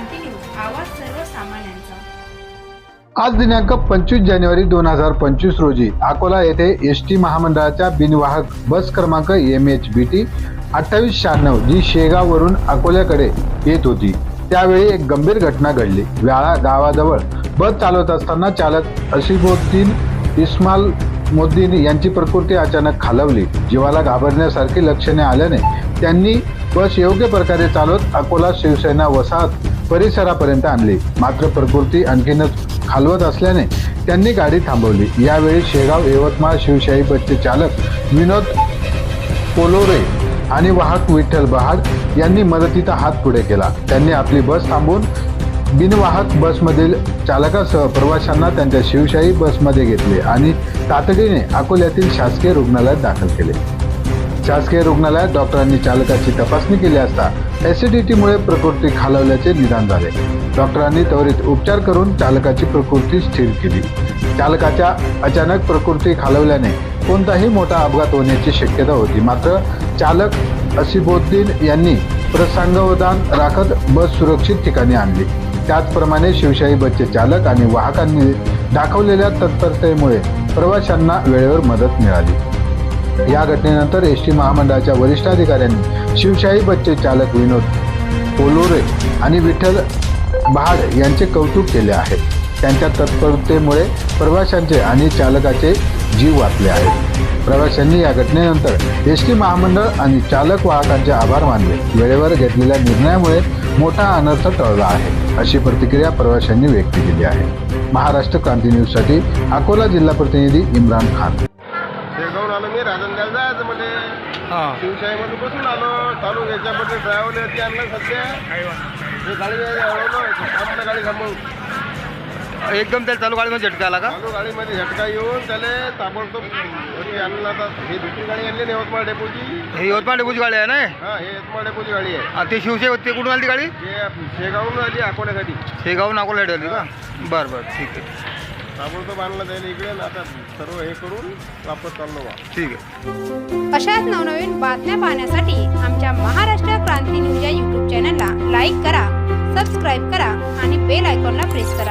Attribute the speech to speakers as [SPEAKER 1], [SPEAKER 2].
[SPEAKER 1] क्रांती news आवाज सर्वसामान्यांचा.
[SPEAKER 2] आज दिनांक पंचवीस जानेवारी दोन हजार पंचवीस रोजी अकोला येथे एस टी महामंडळाच्या बिनवाहक बस क्रमांक एम एच बी टी अठ्ठावीस शहाण्णव जी शेगाववरून अकोल्याकडे येत होती. त्यावेळी एक गंभीर घटना घडली. व्याळा गावाजवळ बस चालवत असताना चालक असिबोद्दीन इस्माल मोदींनी यांची प्रकृती अचानक खालवली. जीवाला घाबरण्यासारखी लक्षणे आल्याने त्यांनी बस योग्य प्रकारे चालवत अकोला शिवसेना वसाहत परिसरापर्यंत आणली. मात्र प्रकृती आणखीनच खालवत असल्याने त्यांनी गाडी थांबवली. यावेळी शेगाव यवतमाळ शिवशाही बसचे चालक विनोद पोलोरे आणि वाहक विठ्ठल बहाड यांनी मदतीचा हात पुढे केला. त्यांनी आपली बस थांबवून बिनवाहक बसमधील चालकासह प्रवाशांना त्यांच्या शिवशाही बसमध्ये घेतले आणि तातडीने अकोल्यातील शासकीय रुग्णालयात दाखल केले. शासकीय रुग्णालयात डॉक्टरांनी चालकाची तपासणी केली असता ऍसिडिटीमुळे प्रकृती खालवल्याचे निदान झाले. डॉक्टरांनी त्वरित उपचार करून चालकाची प्रकृती स्थिर केली. चालकाच्या अचानक प्रकृती खालवल्याने कोणताही मोठा अपघात होण्याची शक्यता होती. मात्र चालक असिबोद्दीन यांनी प्रसंगावधान राखत बस सुरक्षित ठिकाणी आणली. त्याचप्रमाणे शिवशाही बसचे चालक आणि वाहकांनी दाखवलेल्या तत्परतेमुळे प्रवाशांना वेळेवर मदत मिळाली. या घटनेनंतर एस टी महामंडळाच्या वरिष्ठ अधिकाऱ्यांनी शिवशाही बसचे चालक विनोद पोलोरे आणि विठ्ठल बहाड यांचे कौतुक केले आहे. त्यांच्या तत्परतेमुळे प्रवाशांचे आणि चालकाचे जीव वाचले आहेत. प्रवाशांनी या घटनेनंतर एस टी महामंडळ आणि चालक वाहकांचे आभार मानले. वेळेवर घेतलेल्या निर्णयामुळे मोठा अनर्थ टळला आहे अशी प्रतिक्रिया प्रवाशांनी व्यक्त केली आहे. महाराष्ट्र क्रांती न्यूजसाठी अकोला जिल्हा प्रतिनिधी इम्रान खान.
[SPEAKER 3] शेगावून आलो मी राजनगाव जायचं म्हणजे. शिवशाहीमध्ये बसून आलो चालू ड्रायव्हर सध्या. गाडी गाडी थांबवून
[SPEAKER 4] एकदम त्याला चालू गाडीमध्ये झटका आला का?
[SPEAKER 3] चालू गाडीमध्ये झटका येऊन त्याला ताबडतोब घरी आणलं आता हे दुसरी गाडी आणली ना यवतमाळ डेपोची.
[SPEAKER 4] हे यवतमाळ डेपोची गाडी आहे ना
[SPEAKER 3] हा? हे यवतमाळ डेपोची गाडी आहे.
[SPEAKER 4] हा, ते शिवसे ते कुठून आली ती गाडी?
[SPEAKER 3] हे शेगावून आली अकोल्यासाठी.
[SPEAKER 4] शेगाव नाकोला आली का? बरं बरं ठीक आहे.
[SPEAKER 3] ताबडतोब आणलं त्याला इकडे आणि आता सर्व हे करून वापस चाललो बा.
[SPEAKER 4] ठीक आहे.
[SPEAKER 1] अशाच नवनवीन बातम्या पाहण्यासाठी आमच्या महाराष्ट्र क्रांती न्यूज या यूट्यूब चॅनलला लाईक करा सबस्क्राईब करा आणि बेल आयकॉनला प्रेस करा.